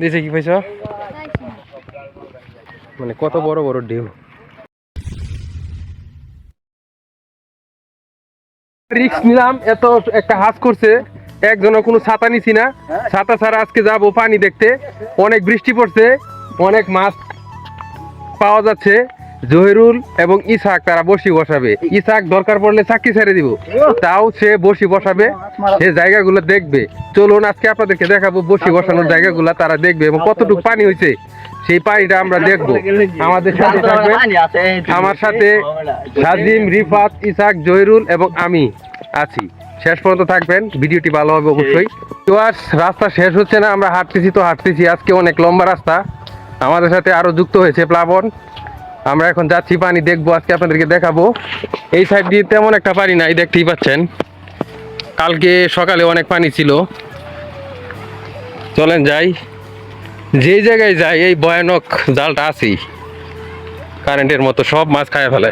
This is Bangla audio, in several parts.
দিছে কি পাইছ? মানে কত বড় বড় ঢেউ। রিক্স নিলাম এত একটা হাস করছে একজনও কোনো ছাতা নিছি না। ছাতা ছাড়া আজকে যাব পানি দেখতে। অনেক বৃষ্টি পড়ছে অনেক মাছ পাওয়া যাচ্ছে। জহিরুল এবং ইসাক তারা বসি বসাবে। ইসাক দরকার পড়লে চাকরি ছেড়ে দিব। তাও সে বসি বসাবে, সে জায়গাগুলো দেখবে। চলুন, আজকে আপনাদেরকে দেখাবো বসি বসানোর জায়গাগুলো, তারা দেখবে এবং কতটুকু পানি হয়েছে। সেই পানিটা আমরা দেখব। আমাদের সাথে থাকবে আমার সাথে সাজিম, রিফাত, ইসাক, জহিরুল এবং আমি আছি। শেষ পর্যন্ত থাকবেন, ভিডিওটি ভালো হবে অবশ্যই। তো আর রাস্তা শেষ হচ্ছে না, আমরা হাঁটতেছি তো হাঁটতেছি। আজকে অনেক লম্বা রাস্তা। আমাদের সাথে আরও যুক্ত হয়েছে প্লাবন। আমরা এখন যাচ্ছি, পানি দেখব, আজকে আপনাদেরকে দেখাবো। এই সাইড দিয়ে তেমন একটা পানি নাই, দেখতেই পাচ্ছেন। কালকে সকালে অনেক পানি ছিল। চলেন যাই। যেই জায়গায় যাই, এই ভয়ানক জালটা আছেই। কারেন্টের মতো সব মাছ খায় ফেলে।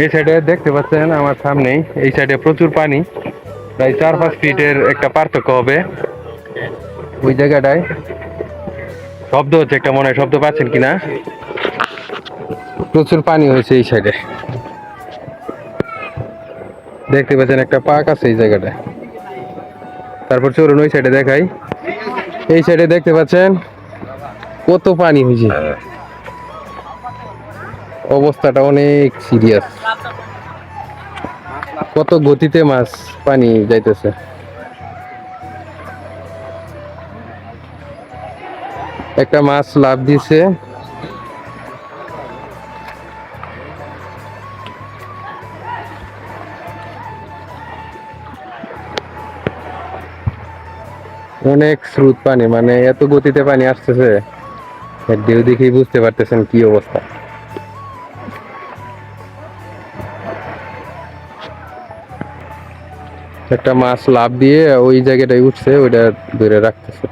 এই সাইডে দেখতে পাচ্ছেন আমার সামনেই, এই সাইডে প্রচুর পানি। প্রায় চার পাঁচ ফিটের একটা পার্থক্য হবে। ওই জায়গাটায় শব্দ হচ্ছে, একটা মনে হয় শব্দ পাচ্ছেন কিনা? প্রচুর পানি হয়েছে এই সাইডে দেখতে পাচ্ছেন একটা পার্ক আছে এই জায়গাটায়। তারপর চলুন ওই সাইডে দেখাই। এই সাইডে দেখতে পাচ্ছেন কত পানি হয়েছে। অবস্থাটা অনেক সিরিয়াস কত গতিতে মাছ পানি যাইতেছে। একটা মাছ লাভ দিছে। অনেক স্রোত পানি মানে এত গতিতে পানি আসতেছে ঢেউ দেখেই বুঝতে পারতেছেন কি অবস্থা। একটা মাছ লাভ দিয়ে ওই জায়গাটায় উঠছে, ওইটা ধরে রাখতেছে।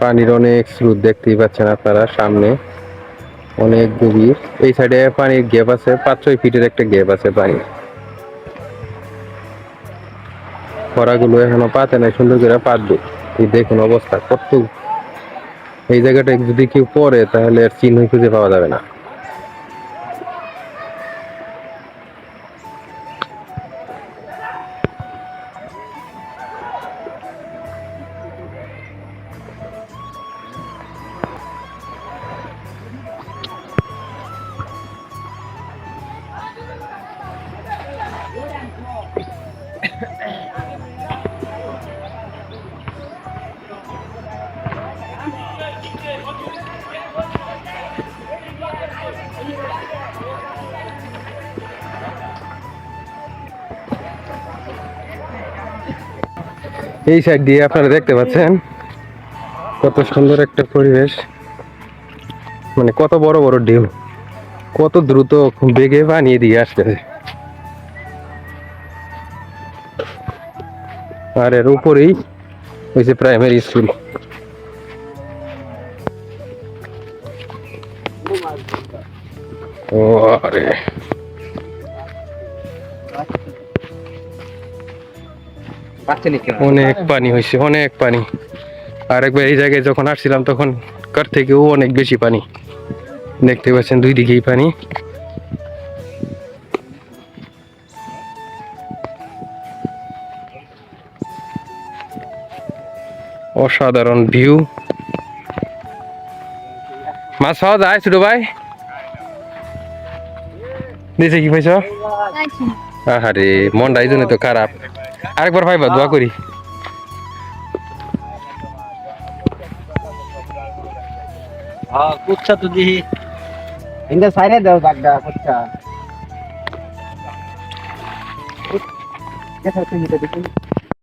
পানির অনেক স্রোত দেখতেই পাচ্ছেন আপনারা সামনে। অনেক গভীর। এই সাইডে পানির গ্যাপ আছে, পাঁচ ছয় ফিটের একটা গ্যাপ আছে পানি খরাগুলো এখনও পাতে নাই, সুন্দর করে পাতবে। এই দেখুন অবস্থা, কত এই জায়গাটা যদি কেউ পড়ে, তাহলে আর চিহ্ন খুঁজে পাওয়া যাবে না। এই সাইড দিয়ে আপনারা দেখতে পাচ্ছেন কত সুন্দর একটা পরিবেশ। মানে কত বড় বড় ঢেউ। কত দ্রুত বেগে বানিয়ে দিয়ে আসতেছে। আর এর উপরেই হয়েছে প্রাইমারি স্কুল ও আরে। অনেক পানি হয়েছে অনেক পানি। আর একবার এই জায়গায় যখন আসছিলাম তখন কার থেকেও অনেক বেশি পানি। দেখতে পাচ্ছেন দুই দিকেই পানি। অসাধারণ ভিউ। মাছ পাওয়া যায় ছোট ভাই? দিছে কি পাইছ আহারে মনটা এই জন্য তো খারাপ। আরেকবার ভাইবা দোয়া করি। হ্যাঁ কুচ্ছা তো দিহি। ইন্দা সাইনে দাও দাগটা কুচ্ছা এটা দেখি।